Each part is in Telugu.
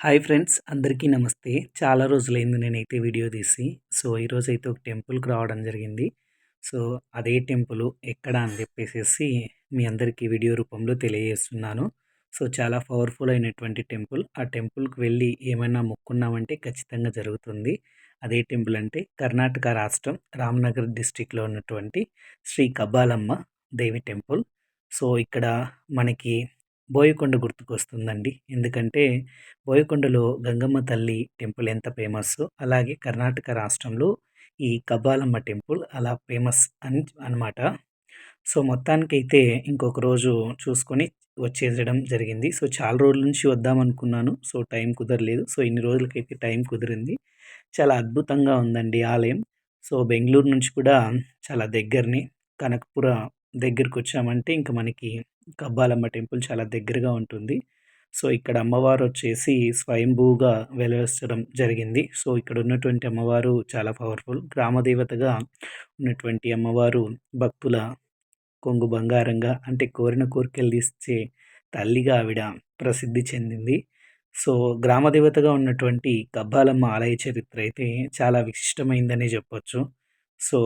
హాయ్ ఫ్రెండ్స్ అందరికీ నమస్తే. చాలా రోజులైంది నేనైతే వీడియో తీసి. సో ఈరోజు అయితే ఒక టెంపుల్కి రావడం జరిగింది. సో అదే టెంపుల్ ఎక్కడ అని చెప్పేసి మీ అందరికీ వీడియో రూపంలో తెలియజేస్తున్నాను. సో చాలా పవర్ఫుల్ అయినటువంటి టెంపుల్. ఆ టెంపుల్కి వెళ్ళి ఏమైనా మొక్కున్నామంటే ఖచ్చితంగా జరుగుతుంది. అదే టెంపుల్ అంటే కర్ణాటక రాష్ట్రం రామ్నగర్ డిస్టిక్లో ఉన్నటువంటి శ్రీ కబాలమ్మ దేవి టెంపుల్. సో ఇక్కడ మనకి బోయకొండ గుర్తుకొస్తుందండి. ఎందుకంటే బోయకొండలో గంగమ్మ తల్లి టెంపుల్ ఎంత ఫేమస్ అలాగే కర్ణాటక రాష్ట్రంలో ఈ కబాలమ్మ టెంపుల్ అలా ఫేమస్ అని అనమాట సో మొత్తానికైతే ఇంకొక రోజు చూసుకొని వచ్చేసడం జరిగింది. సో చాలా రోజుల నుంచి వద్దాం అనుకున్నాను సో టైం కుదరలేదు. సో ఇన్ని రోజులకైతే టైం కుదిరింది. చాలా అద్భుతంగా ఉందండి ఆలయం. సో బెంగళూరు నుంచి కూడా చాలా దగ్గరని కనకపుర దగ్గరికి వచ్చామంటే ఇంక మనకి కబ్బాలమ్మ టెంపుల్ చాలా దగ్గరగా ఉంటుంది. సో ఇక్కడ అమ్మవారు వచ్చేసి స్వయంభూగా వెలవెచ్చడం జరిగింది. సో ఇక్కడ ఉన్నటువంటి అమ్మవారు చాలా పవర్ఫుల్. గ్రామదేవతగా ఉన్నటువంటి అమ్మవారు భక్తుల కొంగు బంగారంగా అంటే కోరిన కోరికలు తీసే తల్లిగా ఆవిడ ప్రసిద్ధి చెందింది. సో గ్రామదేవతగా ఉన్నటువంటి కబ్బాలమ్మ ఆలయ చరిత్ర అయితే చాలా విశిష్టమైందనే చెప్పొచ్చు. సో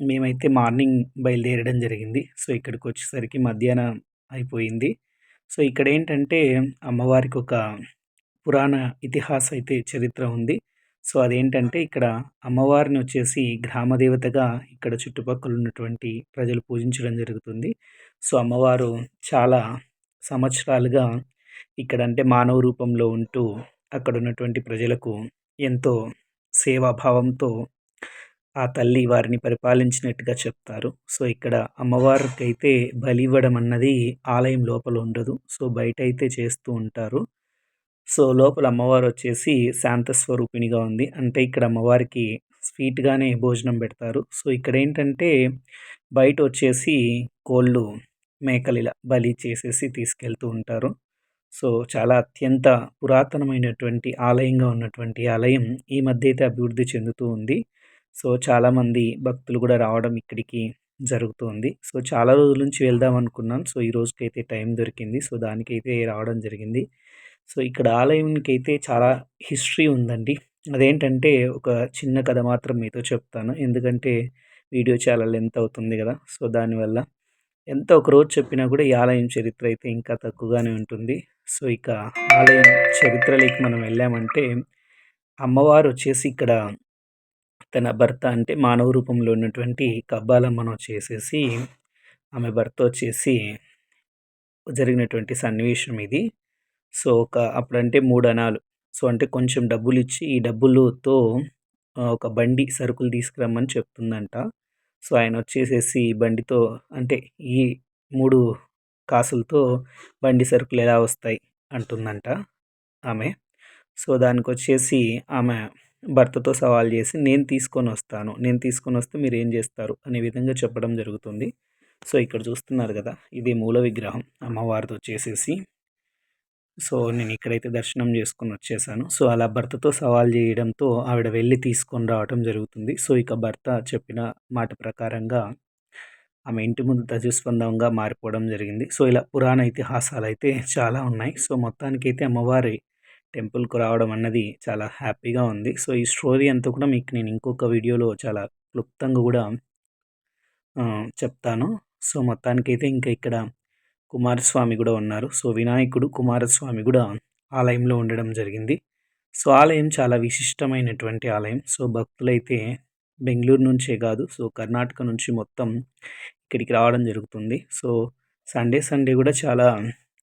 మేమైతే మార్నింగ్ బయలుదేరడం జరిగింది. సో ఇక్కడికి వచ్చేసరికి మధ్యాహ్నం అయిపోయింది. సో ఇక్కడ ఏంటంటే అమ్మవారికి ఒక పురాణ ఇతిహాస అయితే చరిత్ర ఉంది. సో అదేంటంటే ఇక్కడ అమ్మవారిని వచ్చేసి గ్రామదేవతగా ఇక్కడ చుట్టుపక్కల ఉన్నటువంటి ప్రజలు పూజించడం జరుగుతుంది. సో అమ్మవారు చాలా సంవత్సరాలుగా ఇక్కడ అంటే మానవ రూపంలో ఉంటూ అక్కడ ఉన్నటువంటి ప్రజలకు ఎంతో సేవాభావంతో ఆ తల్లి వారిని పరిపాలించినట్టుగా చెప్తారు. సో ఇక్కడ అమ్మవారికి అయితే బలి ఇవ్వడం అన్నది ఆలయం లోపల ఉండదు. సో బయట అయితే చేస్తూ ఉంటారు. సో లోపల అమ్మవారు వచ్చేసి శాంత స్వరూపిణిగా ఉంది. అంటే ఇక్కడ అమ్మవారికి స్వీట్గానే భోజనం పెడతారు. సో ఇక్కడ ఏంటంటే బయట వచ్చేసి కోళ్ళు మేకలు ఇలా బలి చేసేసి తీసుకెళ్తూ ఉంటారు. సో చాలా అత్యంత పురాతనమైనటువంటి ఆలయంగా ఉన్నటువంటి ఆలయం ఈ మధ్య అయితే అభివృద్ధి చెందుతూ ఉంది. సో చాలామంది భక్తులు కూడా రావడం ఇక్కడికి జరుగుతుంది. సో చాలా రోజుల నుంచి వెళ్దాం అనుకున్నాను సో ఈ రోజుకైతే టైం దొరికింది. సో దానికైతే రావడం జరిగింది. సో ఇక్కడ ఆలయానికి అయితే చాలా హిస్టరీ ఉందండి. అదేంటంటే ఒక చిన్న కథ మాత్రం మీతో చెప్తాను. ఎందుకంటే వీడియో చాలా లెంత్ అవుతుంది కదా! సో దానివల్ల ఎంత ఒక రోజు చెప్పినా కూడా ఈ ఆలయం చరిత్ర అయితే ఇంకా తక్కువగానే ఉంటుంది. సో ఇక ఆలయం చరిత్రలోకి మనం వెళ్ళామంటే అమ్మవారు వచ్చేసి ఇక్కడ తన భర్త అంటే మానవ రూపంలో ఉన్నటువంటి కబ్బాలమ్మను చేసేసి ఆమె భర్త వచ్చేసి జరిగినటువంటి సన్నివేశం ఇది. సో ఒక అప్పుడంటే మూడు అనాలు. సో అంటే కొంచెం డబ్బులు ఇచ్చి ఈ డబ్బులతో ఒక బండి సరుకులు తీసుకురమ్మని చెప్తుందంట. సో ఆయన వచ్చేసేసి బండితో అంటే ఈ మూడు కాసులతో బండి సరుకులు ఎలా వస్తాయి అంటుందంట ఆమె. సో దానికి వచ్చేసి ఆమె భర్తతో సవాల్ చేసి నేను తీసుకొని వస్తాను. నేను తీసుకొని వస్తే మీరు ఏం చేస్తారు? అనే విధంగా చెప్పడం జరుగుతుంది. సో ఇక్కడ చూస్తున్నారు కదా ఇది మూల విగ్రహం. అమ్మవారితో వచ్చేసేసి సో నేను ఇక్కడైతే దర్శనం చేసుకుని వచ్చేసాను. సో అలా భర్తతో సవాల్ చేయడంతో ఆవిడ వెళ్ళి తీసుకొని రావటం జరుగుతుంది. సో ఇక భర్త చెప్పిన మాట ప్రకారంగా ఆమె ఇంటి ముందు తజస్వందంగా మారిపోవడం జరిగింది. సో ఇలా పురాణ ఇతిహాసాలు అయితే చాలా ఉన్నాయి. సో మొత్తానికైతే అమ్మవారి టెంపుల్కి రావడం అన్నది చాలా హ్యాపీగా ఉంది. సో ఈ స్టోరీ అంతా కూడా మీకు నేను ఇంకొక వీడియోలో చాలా క్లుప్తంగా కూడా చెప్తాను. సో మొత్తానికైతే ఇంకా ఇక్కడ కుమారస్వామి కూడా ఉన్నారు. సో వినాయకుడు కుమారస్వామి కూడా ఆలయంలో ఉండడం జరిగింది. సో ఆలయం చాలా విశిష్టమైనటువంటి ఆలయం. సో భక్తులైతే బెంగళూరు నుంచే కాదు సో కర్ణాటక నుంచి మొత్తం ఇక్కడికి రావడం జరుగుతుంది. సో సండే సండే కూడా చాలా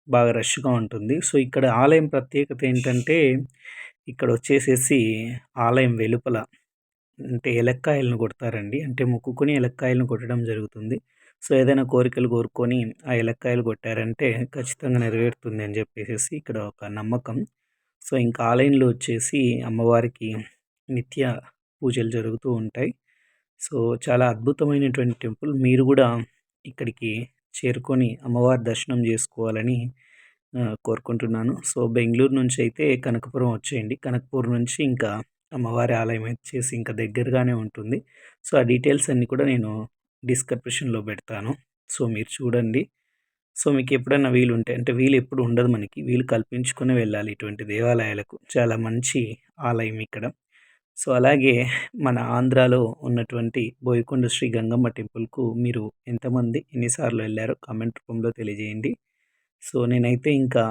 బాగా రష్గా ఉంటుంది. సో ఇక్కడ ఆలయం ప్రత్యేకత ఏంటంటే ఇక్కడ వచ్చేసేసి ఆలయం వెలుపల అంటే ఎలక్కాయలను కొడతారండి. అంటే మొక్కుకొని ఎలక్కాయలను కొట్టడం జరుగుతుంది. సో ఏదైనా కోరికలు కోరుకొని ఆ ఎలక్కాయలు కొట్టారంటే ఖచ్చితంగా నెరవేరుతుంది అని చెప్పేసి ఇక్కడ ఒక నమ్మకం. సో ఇంకా ఆలయంలో వచ్చేసి అమ్మవారికి నిత్య పూజలు జరుగుతూ ఉంటాయి. సో చాలా అద్భుతమైనటువంటి టెంపుల్. మీరు కూడా ఇక్కడికి చేరుకొని అమ్మవారి దర్శనం చేసుకోవాలని కోరుకుంటున్నాను. సో బెంగళూరు నుంచి అయితే కనకపురం వచ్చేయండి. కనకపూర్ నుంచి ఇంకా అమ్మవారి ఆలయం వచ్చేసి ఇంకా దగ్గరగానే ఉంటుంది. సో ఆ డీటెయిల్స్ అన్నీ కూడా నేను డిస్క్రిప్షన్లో పెడతాను. సో మీరు చూడండి. సో మీకు ఎప్పుడైనా వీలు ఉంటే అంటే వీలు ఎప్పుడు ఉండదు మనకి. వీలు కల్పించుకొని వెళ్ళాలి ఇటువంటి దేవాలయాలకు. చాలా మంచి ఆలయం ఇక్కడ. సో అలాగే మన ఆంధ్రాలో ఉన్నటువంటి బోయకొండ శ్రీ గంగమ్మ టెంపుల్కు మీరు ఎంతమంది ఎన్నిసార్లు వెళ్ళారో కామెంట్ రూపంలో తెలియజేయండి. సో నేనైతే ఇంకా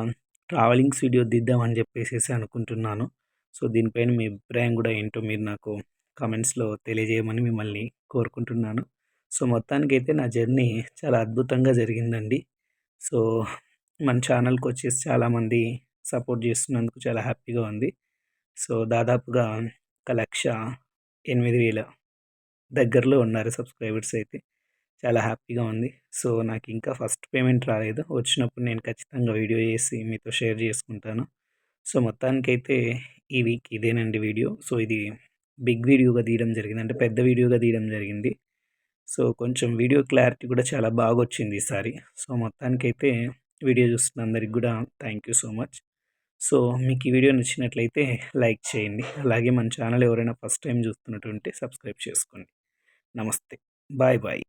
ట్రావెలింగ్స్ వీడియో దిద్దామని చెప్పేసి అనుకుంటున్నాను. సో దీనిపైన మీ అభిప్రాయం కూడా ఏంటో మీరు నాకు కామెంట్స్లో తెలియజేయమని మిమ్మల్ని కోరుకుంటున్నాను. సో మొత్తానికైతే నా జర్నీ చాలా అద్భుతంగా జరిగిందండి. సో మన ఛానల్కి వచ్చేసి చాలామంది సపోర్ట్ చేస్తున్నందుకు చాలా హ్యాపీగా ఉంది. సో దాదాపుగా ఒక లక్ష ఎనిమిది వేల దగ్గరలో ఉన్నారు సబ్స్క్రైబర్స్ అయితే. చాలా హ్యాపీగా ఉంది. సో నాకు ఇంకా ఫస్ట్ పేమెంట్ రాలేదు. వచ్చినప్పుడు నేను ఖచ్చితంగా వీడియో చేసి మీతో షేర్ చేసుకుంటాను. సో మొత్తానికైతే ఈ వీక్ ఇదేనండి వీడియో. సో ఇది బిగ్ వీడియోగా తీయడం జరిగింది. అంటే పెద్ద వీడియోగా తీయడం జరిగింది. సో కొంచెం వీడియో క్లారిటీ కూడా చాలా బాగా వచ్చింది ఈసారి. సో మొత్తానికైతే వీడియో చూస్తున్న అందరికి కూడా thank you so much. So మీకు ఈ వీడియో నచ్చినట్లయితే లైక్ చేయండి. అలాగే మన ఛానల్ ఎవరైనా ఫస్ట్ టైం చూస్తున్నట్టుంటే సబ్స్క్రైబ్ చేసుకోండి. నమస్తే. Bye bye.